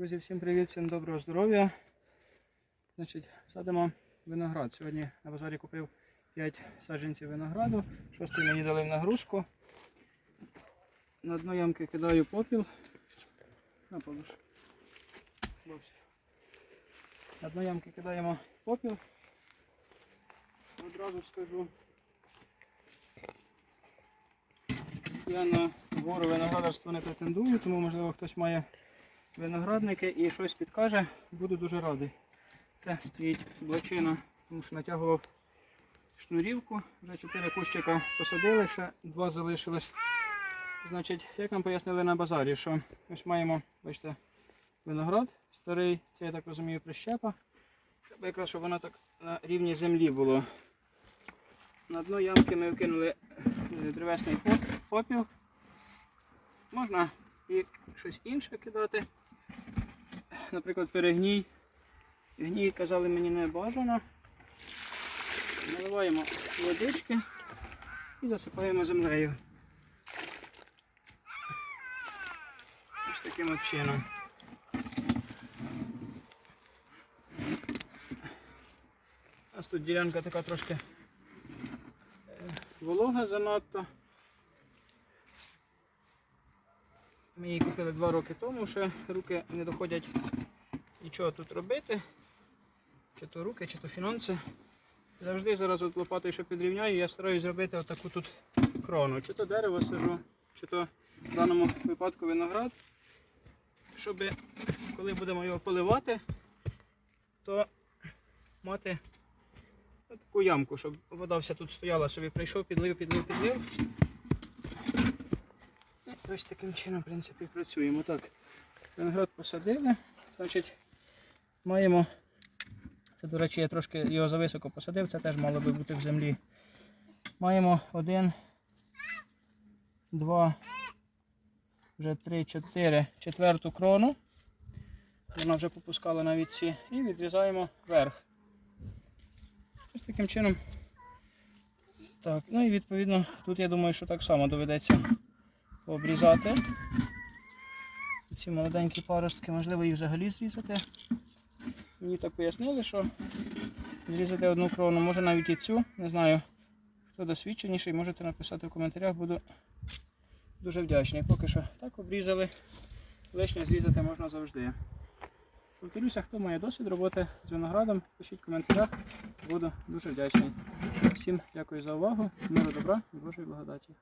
Друзі, всім привіт, всім доброго здоров'я. Значить, садимо виноград. Сьогодні на базарі купив 5 саджанців винограду. Шостий мені дали в нагрузку. На дно ямки кидаю попіл. На полож. На дно ямки кидаємо попіл. Одразу скажу. Я на гору виноградарства не претендую, тому можливо хтось має виноградники і щось підкаже, буду дуже радий. Це стоїть блочина, тому що натягував шнурівку. Вже 4 кущика посадили, ще 2 залишилось. Значить, як нам пояснили на базарі, що ось маємо, бачите, виноград старий, це я так розумію прищепа. Треба якраз, щоб воно так на рівні землі було. На дно ямки ми вкинули е, древесний попіл. Можна і щось інше кидати. Наприклад, перегній. Гній, казали, мені не бажано. Наливаємо водички і засипаємо землею. Ось таким от чином. У нас тут ділянка така трошки е, волога занадто. Ми її купили два роки тому, ще руки не доходять нічого тут робити. Чи то руки, чи то фінанси. Завжди зараз от лопатою, що підрівняю, я стараюсь зробити отаку тут крону. Чи то дерево сажу, чи то в даному випадку виноград. Щоб коли будемо його поливати, то мати таку ямку, щоб вода вся тут стояла, собі прийшов, підлив, підлив, підлив. Ось таким чином, в принципі, працюємо. Так, виноград посадили. Значить, маємо. Це, до речі, я трошки його зависоко посадив, це теж мало би бути в землі. Маємо один, два, вже три, чотири, четверту крону. Вона вже попускала навіть ці. І відрізаємо верх. Ось таким чином. Так, ну і відповідно тут я думаю, що так само доведеться обрізати. Ці молоденькі паростки, можливо, їх взагалі зрізати. Мені так пояснили, що зрізати одну крону, може навіть і цю. Не знаю, хто досвідченіший, можете написати в коментарях, буду дуже вдячний. Поки що так обрізали. Лишнє зрізати можна завжди. Повторюся, хто має досвід роботи з виноградом, пишіть в коментарях, буду дуже вдячний. Всім дякую за увагу, миру добра і Божої благодаті.